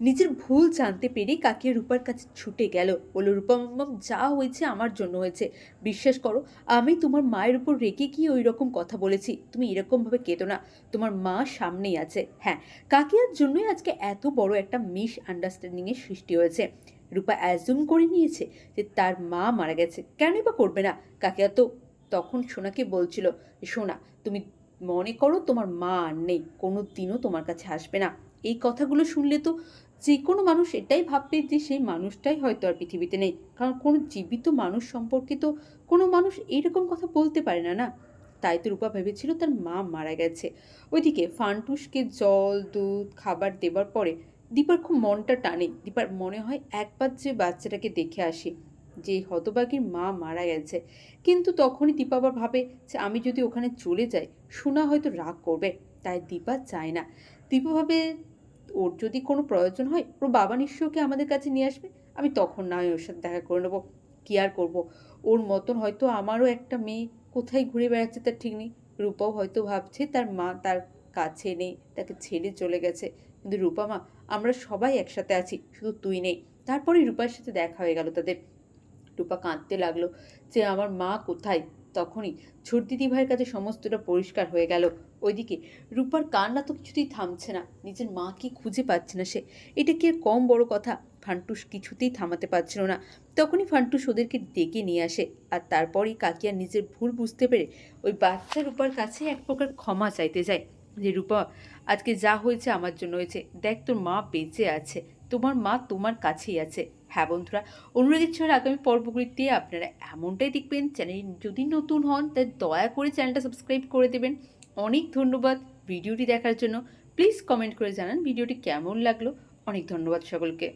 নিজের ভুল জানতে পেরে কাকিয়া রূপার কাছে ছুটে গেল। বলল, রূপা মাম্মাম, যা হয়েছে আমার জন্য হয়েছে। বিশ্বাস করো, আমি তোমার মায়ের উপর রেগে গিয়ে ওই রকম কথা বলেছি। তুমি এরকমভাবে কেঁদো না। তোমার মা সামনেই আছে। হ্যাঁ কাকিয়ার জন্যই আজকে এত বড় একটা মিস আন্ডারস্ট্যান্ডিংয়ের সৃষ্টি হয়েছে। রূপা অ্যাজুম করে নিয়েছে যে তার মা মারা গেছে। কেনই বা করবে না? কাকিয়া তো তখন সোনাকে বলছিল সোনা তুমি মনে করো তোমার মা আর নেই। কোনো দিনও তোমার কাছে আসবে না। এই কথাগুলো শুনলে তো যে কোনো মানুষ এটাই ভাববে যে সেই মানুষটাই হয়তো আর পৃথিবীতে নেই। কারণ কোনো জীবিত মানুষ সম্পর্কে তো কোনো মানুষ এইরকম কথা বলতে পারে না না? তাই তো রূপা ভেবেছিল তার মা মারা গেছে। ওইদিকে ফান্টুসকে জল, দুধ, খাবার দেবার পরে দীপার খুব মনটা টানে। দীপার মনে হয় একবার যে বাচ্চাটাকে দেখে আসি যে হতবাগীর মা মারা গেছে। কিন্তু তখনই দীপা আবার ভাবে যে আমি যদি ওখানে চলে যাই, সোনা হয়তো রাগ করবে, তাই দীপা চায় না। দীপা ভাবে ওর যদি কোনো প্রয়োজন হয়, ওর বাবা নিশ্চয়কে আমাদের কাছে নিয়ে আসবে। আমি তখন না ওর সাথে দেখা করে নেব। কী আর করব? ওর মতন হয়তো আমারও একটা মেয়ে কোথায় ঘুরে বেড়াচ্ছে তার ঠিক নেই। রূপাও হয়তো ভাবছে তার মা তার কাছে নেই, তাকে ছেড়ে চলে গেছে। কিন্তু রূপা মা, আমরা সবাই একসাথে আছি, শুধু তুই নেই। তারপরে রূপার সাথে দেখা হয়ে গেল তাদের। রূপা কাঁদতে লাগল যে, আমার মা কোথায়? তখনই ছোট দিদি ভাইয়ের কাছে সমস্তটা পরিষ্কার হয়ে গেল। ওইদিকে রূপার কান্না তো কিছুতেই থামছে না, নিজের মাকে খুঁজে পাচ্ছে না সে। এটা কি আর কম বড় কথা? ফান্টুস কিছুতেই থামাতে পারছিল না। তখনই ফান্টুস ওদেরকে ডেকে নিয়ে আসে আর তারপরই কাকিয়া নিজের ভুল বুঝতে পেরে ওই বাচ্চা রূপার কাছে এক প্রকার ক্ষমা চাইতে যায় যে, রূপা, আজকে যা হয়েছে আমার জন্য হয়েছে। দেখ তোর মা বেঁচে আছে। তোমার মা তোমার কাছেই আছে। হ্যাঁ বন্ধুরা, অনুরোধ ছড় আগামী পর্বগুলিতে আপনারা এমনটাই দেখবেন, চ্যানেল যদি নতুন হন, তাই দয়া করে চ্যানেলটা সাবস্ক্রাইব করে দেবেন। অনেক ধন্যবাদ ভিডিওটি দেখার জন্য। প্লিজ কমেন্ট করে জানান ভিডিওটি কেমন লাগল। অনেক ধন্যবাদ সকলকে।